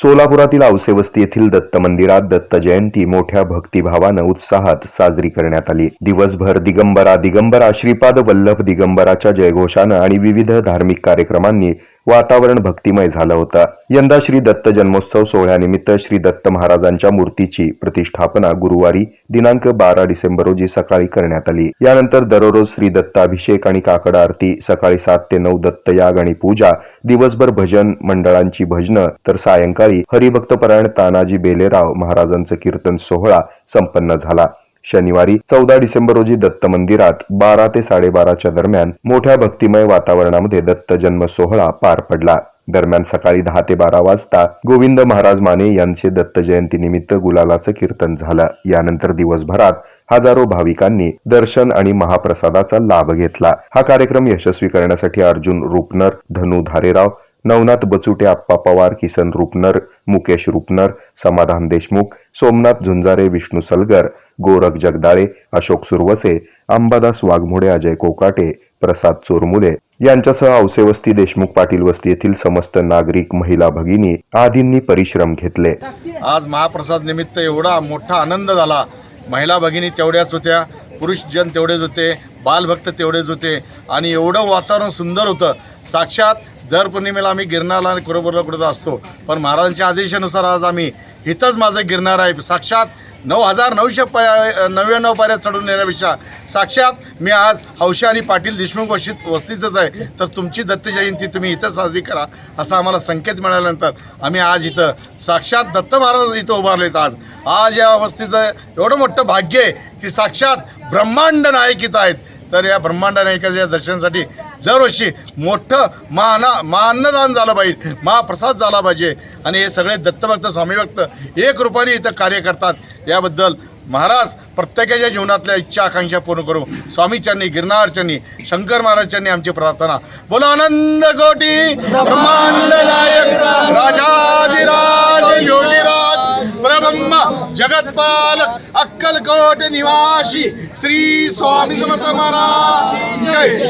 सोलापुरातील औसेवस्ती येथील दत्त मंदिरात दत्त जयंती मोठ्या भक्तिभावानं उत्साहात साजरी करण्यात आली. दिवसभर दिगंबरा दिगंबरा श्रीपाद वल्लभ दिगंबराच्या जयघोषानं आणि विविध धार्मिक कार्यक्रमांनी वातावरण भक्तिमय झालं होतं. यंदा श्री दत्त जन्मोत्सव सोहळ्यानिमित्त श्री दत्त महाराजांच्या मूर्तीची प्रतिष्ठापना गुरुवारी दिनांक बारा डिसेंबर रोजी सकाळी करण्यात आली. यानंतर दररोज श्री दत्त अभिषेक आणि काकड आरती सकाळी सात ते नऊ दत्तयाग आणि पूजा दिवसभर भजन मंडळांची भजनं तर सायंकाळी हरिभक्तपरायण तानाजी बेलेराव महाराजांचं कीर्तन सोहळा संपन्न झाला. शनिवारी चौदा डिसेंबर रोजी दत्त मंदिरात बारा ते साडेबाराच्या दरम्यान मोठ्या भक्तिमय वातावरणामध्ये दत्त जन्म सोहळा पार पडला. दरम्यान सकाळी दहा ते बारा वाजता गोविंद महाराज माने यांचे दत्त जयंती निमित्त गुलालाचं कीर्तन झालं. यानंतर दिवसभरात हजारो भाविकांनी दर्शन आणि महाप्रसादाचा लाभ घेतला. हा कार्यक्रम यशस्वी करण्यासाठी अर्जुन रुपनर धनु धारेराव नवनाथ बचुटे आप्पा पवार किसन रुपनर मुकेश रुपनर समाधान देशमुख सोमनाथ झुंजारे विष्णू सलगर गोरख जगदाळे अशोक सुरवसे अंबादास वाघमोडे अजय कोकाटे प्रसाद चोरमुले यांच्यासह औसेवस्ती देशमुख पाटील वस्ती येथील समस्त नागरिक महिला भगिनी आदींनी परिश्रम घेतले. आज महाप्रसाद निमित्त एवढा मोठा आनंद झाला. महिला भगिनी तेवढ्याच होत्या पुरुष जन तेवढेच होते बालभक्त तेवढेच होते आणि एवढं वातावरण सुंदर होतं. साक्षात जर पौर्णिमेला आम्ही गिरणारला आणि कुरोबरला कुठं असतो पण महाराजांच्या आदेशानुसार आज आम्ही इथंच माझं गिरणार आहे. साक्षात नऊ हजार नऊशे प नव्याण्णव पायऱ्या चढून येण्यापेक्षा साक्षात मी आज हौशा आणि पाटील देशमुख वस्तीत वस्तीतच आहे. तर तुमची दत्त जयंती तुम्ही इथं साजरी करा असा आम्हाला संकेत मिळाल्यानंतर आम्ही आज इथं साक्षात दत्त महाराज इथं उभारलेत आज. आज या वस्तीचं एवढं मोठं भाग्य आहे की साक्षात ब्रह्मांड नायक इथं आहेत. तर या ब्रह्मांड नायकाच्या दर्शनासाठी दरवर्षी मोठं महाना महाअन्नदान झालं पाहिजे महाप्रसाद झाला पाहिजे. आणि हे सगळे दत्तभक्त स्वामीभक्त एक रूपाने इथं कार्य करतात. याबद्दल महाराज प्रत्येकाच्या जीवनातल्या इच्छा आकांक्षा पूर्ण करू. स्वामीच्यांनी गिरणारच्यांनी शंकर महाराजांनी आमची प्रार्थना. बोला आनंद कोटी ब्रह्मांड राजाधिराज योगीराज परब्रह्म जगतपाल अक्कलकोट निवासी श्री स्वामी समर्थ महाराज. जय.